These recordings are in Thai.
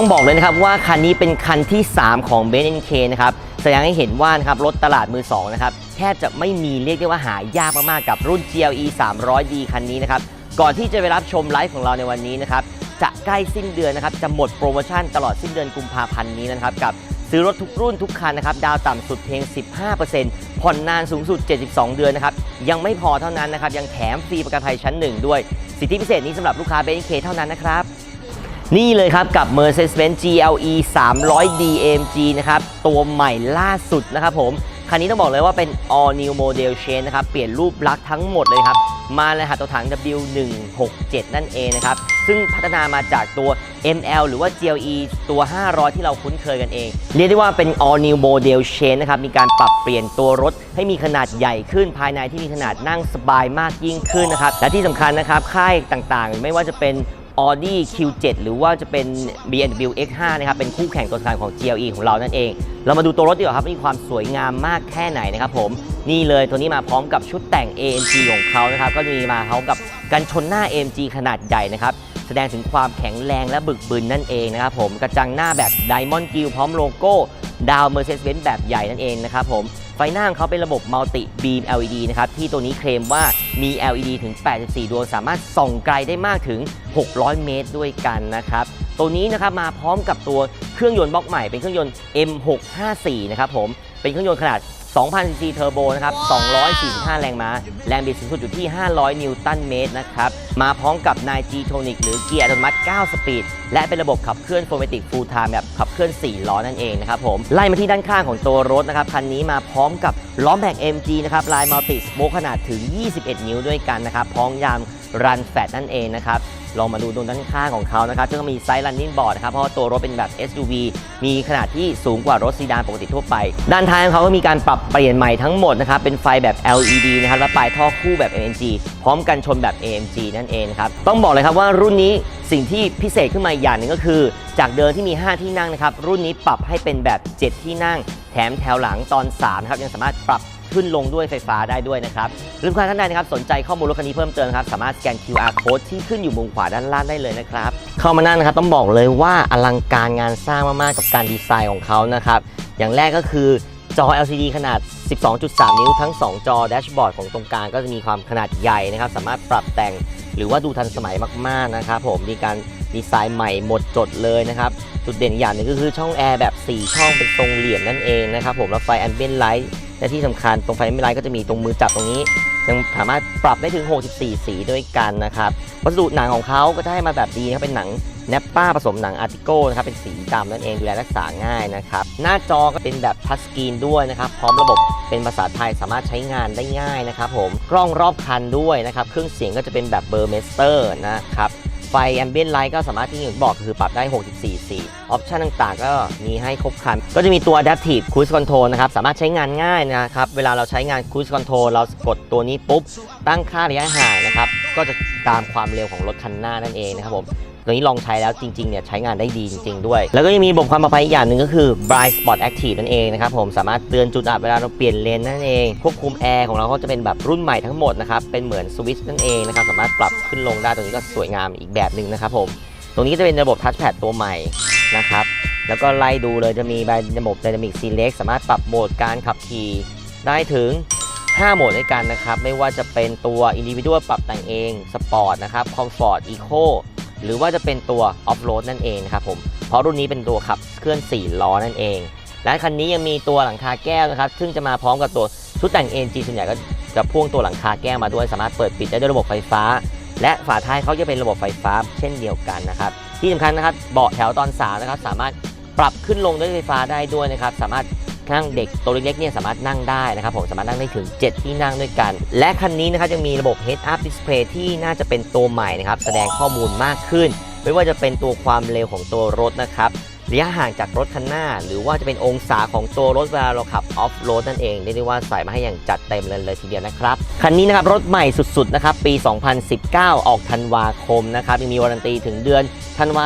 ต้องบอกเลยนะครับว่าคันนี้เป็นคันที่ 3 ของ b e n n k นะครับแสดงให้เห็นว่านะครับรถตลาดมือ2นะครับแทบจะไม่มีเรียกได้ว่าหายากมากๆกับรุ่น GLE 300D คันนี้นะครับก่อนที่จะไปรับชมไลฟ์ของเราในวันนี้นะครับจะใกล้สิ้นเดือนนะครับจะหมดโปรโมชั่นตลอดสิ้นเดือนกุมภาพันธ์นี้นะครับกับซื้อรถทุกรุ่นทุกคันนะครับ ดาวต่ำสุดเพียง 15%ผ่อนนานสูงสุด 72 เดือนนะครับ ยังไม่พอเท่านั้นนะครับ ยังแถมฟรีประกันภัยชั้น1ด้วย สิทธิพิเศษนี้สำหรับลูกค้า b e n k เท่านั้นนะครับ นี่เลยครับกับ Mercedes-Benz GLE 300 DMG นะครับ ตัวใหม่ล่าสุดนะครับผม คันนี้ต้องบอกเลยว่าเป็น all new model change นะครับ เปลี่ยนรูปลักษณ์ทั้งหมดเลยครับ มาเลยค่ะตัวถัง W167 นั่นเองนะครับ ซึ่งพัฒนามาจากตัว ML หรือว่า GLE ตัว 500 ที่เราคุ้นเคยกันเอง เรียกได้ว่าเป็น all new model change นะครับ มีการปรับเปลี่ยนตัวรถให้มีขนาดใหญ่ขึ้นภายในที่มีขนาดนั่งสบายมากยิ่งขึ้นนะครับ และที่สำคัญนะครับ ค่ายต่างๆ ไม่ว่าจะเป็น Audi Q7 หรือว่าจะเป็น BMW X5 นะครับ เป็นคู่แข่งตัวสำคัญของ GLE ของเรานั่นเอง เรามาดูตัวรถดีกว่าครับ มีความสวยงามมากแค่ไหนนะครับผม นี่เลยตัวนี้มาพร้อมกับชุดแต่ง AMG ของเขานะครับ ก็มีมาพร้อมกับกันชนหน้า AMG ขนาดใหญ่นะครับ แสดงถึงความแข็งแรงและบึกบึนนั่นเองนะครับผม กระจังหน้าแบบ Diamond Grill พร้อมโลโก้ดาว Mercedes-Benz แบบใหญ่นั่นเองนะครับผม ไฟหน้าของเขาเป็นระบบ Multi Beam LED นะครับที่ตัวนี้เคลมว่ามี LED ถึง 84 ดวง สามารถส่องไกลได้มากถึง 600 เมตรด้วยกันนะครับตัวนี้นะครับมาพร้อมกับตัวเครื่องยนต์บล็อกใหม่เป็นเครื่องยนต์ M654 นะครับผมเป็นเครื่องยนต์ขนาด 2,000 cc เทอร์โบนะครับ 245 แรงม้า แรงบิดสูงสุดอยู่ที่ 500 นิวตันเมตรนะครับ มาพร้อมกับ 9G Tonic หรือเกียร์อัตโนมัติ 9 สปีด และเป็นระบบขับเคลื่อนโฟร์เมติกฟูลไทม์แบบขับเคลื่อน 4 ล้อนั่นเองนะครับผม ไล่มาที่ด้านข้างของตัวรถนะครับ คันนี้มาพร้อมกับล้อแม็ก MG นะครับ ลายมัลติสโ k ขนาดถึง 21 นิ้วด้วยกันนะครับ พร้อมยางรันแฟตนั่นเองนะครับ ลองมาดูตรงด้านข้างของเขานะครับซึ่งก็มีไซส์ running board นะครับ เพราะตัวรถเป็นแบบ SUV มีขนาดที่สูงกว่ารถซีดานปกติทั่วไป ด้านท้ายของเขาก็มีการปรับเปลี่ยนใหม่ทั้งหมดนะครับ เป็นไฟแบบ LED นะครับและปลายท่อคู่แบบ AMG พร้อมกันชนแบบ AMG นั่นเองครับ ต้องบอกเลยครับว่ารุ่นนี้สิ่งที่พิเศษขึ้นมาอย่างหนึ่งก็คือ จากเดิมที่มี 5 ที่นั่งนะครับ รุ่นนี้ปรับให้เป็นแบบ 7 ที่นั่ง แถมแถวหลังตอน3ครับยังสามารถปรับ ขึ้นลงด้วยไฟฟ้าได้ด้วยนะครับหรือใครท่านใดนะครับสนใจข้อมูลรถคันนี้เพิ่มเติมครับสามารถสแกน QR code ที่ขึ้นอยู่มุมขวาด้านล่างได้เลยนะครับเข้ามานั่งนะครับต้องบอกเลยว่าอลังการงานสร้างมากๆกับการดีไซน์ของเขานะครับอย่างแรกก็คือจอ LCD ขนาด 12.3 นิ้วทั้ง 2 จอแดชบอร์ดของตรงกลางก็จะมีความขนาดใหญ่นะครับ สามารถปรับแต่งหรือว่าดูทันสมัยมาก ๆ นะครับผม มีการดีไซน์ใหม่หมดจดเลยนะครับ จุดเด่นอีกอย่างหนึ่งก็คือช่องแอร์แบบ 4 ช่องเป็นทรงเหลี่ยมนั่นเองนะครับผม แล้วไฟแอมเบียนไลท์ และที่สำคัญตรงไฟแอมเบียนไลท์ก็จะมีตรงมือจับตรงนี้ยังสามารถปรับได้ถึง 64 สีด้วยกันนะครับวัสดุหนังของเขาก็จะให้มาแบบดีครับเป็นหนังแนปป้าผสมหนังอาร์ติโกนะครับเป็นสีดำนั่นเองดูแลรักษาง่ายนะครับหน้าจอก็เป็นแบบทัชสกรีนด้วยนะครับพร้อมระบบเป็นภาษาไทยสามารถใช้งานได้ง่ายนะครับผมกล้องรอบคันด้วยนะครับเครื่องเสียงก็จะเป็นแบบเบอร์เมสเตอร์นะครับ ไฟแอมเบียนไลท์ก็สามารถที่อย่างบอกคือปรับได้ 64 สีออปชันต่างๆ ก็มีให้ครบครัน ก็จะมีตัว Adaptive Cruise Control นะครับ สามารถใช้งานง่ายนะครับ เวลาเราใช้งาน Cruise Control เรากดตัวนี้ปุ๊บ ตั้งค่าระยะห่างนะครับ ก็จะตามความเร็วของรถคันหน้านั่นเองนะครับผม ตัวนี้ลองใช้แล้วจริงๆเนี่ยใช้งานได้ดีจริงๆด้วย แล้วก็ยังมีระบบความปลอดภัยอีกอย่างหนึ่งก็คือ Bright Spot Active นั่นเองนะครับผมสามารถเตือนจุดอับเวลาเราเปลี่ยนเลนนั่นเองควบคุมแอร์ของเราก็จะเป็นแบบรุ่นใหม่ทั้งหมดนะครับเป็นเหมือนสวิตช์นั่นเองนะครับสามารถปรับขึ้นลงได้ตรงนี้ก็สวยงามอีกแบบหนึ่งนะครับผมตรงนี้จะเป็นระบบ Touchpad ตัวใหม่นะครับแล้วก็ไล่ดูเลยจะมีระบบ Dynamic Select สามารถปรับโหมดการขับขี่ได้ถึง 5 โหมดด้วยกันนะครับ ไม่ว่าจะเป็นตัว Individual ปรับแต่งเอง Sport นะครับ Comfort Eco หรือว่าจะเป็นตัว Off Road นั่นเองนะครับผมเพราะรุ่นนี้เป็นตัวขับเคลื่อน4ล้อนั่นเอง และคันนี้ยังมีตัวหลังคาแก้วนะครับซึ่งจะมาพร้อมกับตัวชุดแต่ง AMG ส่วนใหญ่ก็จะพ่วงตัวหลังคาแก้วมาด้วยสามารถเปิดปิดได้ด้วยระบบไฟฟ้า และฝาท้ายเขาจะเป็นระบบไฟฟ้า เช่นเดียวกันนะครับที่สำคัญนะครับเบาะแถวตอนสานะครับสามารถปรับขึ้นลงด้วยไฟฟ้าได้ด้วยนะครับสามารถ นั่งเด็กตัวเล็กๆเนี่ยสามารถนั่งได้นะครับผมสามารถนั่งได้ถึง 7 ที่นั่งด้วยกัน และคันนี้นะครับยังมีระบบ Head Up Display ที่น่าจะเป็นตัวใหม่นะครับแสดงข้อมูลมากขึ้น ไม่ว่าจะเป็นตัวความเร็วของตัวรถนะครับระยะห่างจากรถคันหน้า หรือว่าจะเป็นองศาของตัวรถเวลาเราขับออฟโรดนั่นเองเรียกได้ว่าใส่มาให้อย่างจัดเต็มเลยเลยทีเดียวนะครับ คันนี้นะครับรถใหม่สุดๆนะครับปี 2019 ออกธันวาคมนะครับยังมีวารันตีถึงเดือนธันวา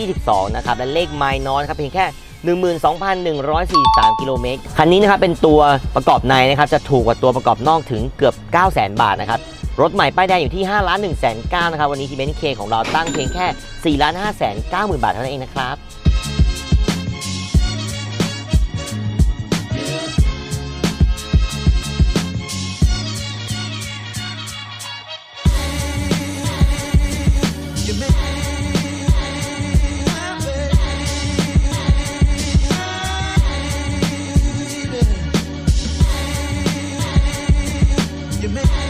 2022 นะครับและเลขไมล์น้อยนครับเพียงแค่ 12,143 กิโลเมตร คันนี้นะครับเป็นตัวประกอบในนะครับ จะถูกกว่าตัวประกอบนอกถึงเกือบ 900,000 บาทนะครับ รถใหม่ป้ายแดงอยู่ที่ 5 ล้าน1 9 0 0นะครับ วันนี้ที่เบนซ์เคของเราตั้งเพียงแค่ 4 ล้าน5 9 0 0 0 0 บาทเท่านั้นเองนะครับ your me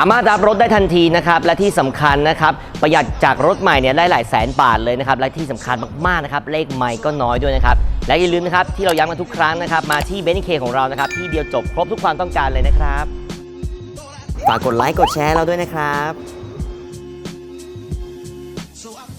สามารถรับรถได้ทันทีนะครับและที่สำคัญนะครับประหยัดจากรถใหม่เนี่ยได้หลายแสนบาทเลยนะครับและที่สำคัญมากๆนะครับเลขใหม่ก็น้อยด้วยนะครับและอย่าลืมนะครับที่เราย้ำกันทุกครั้งนะครับมาที่เบนซ์เคของเรานะครับที่เดียวจบครบทุกความต้องการเลยนะครับฝากกดไลค์กดแชร์เราด้วยนะครับ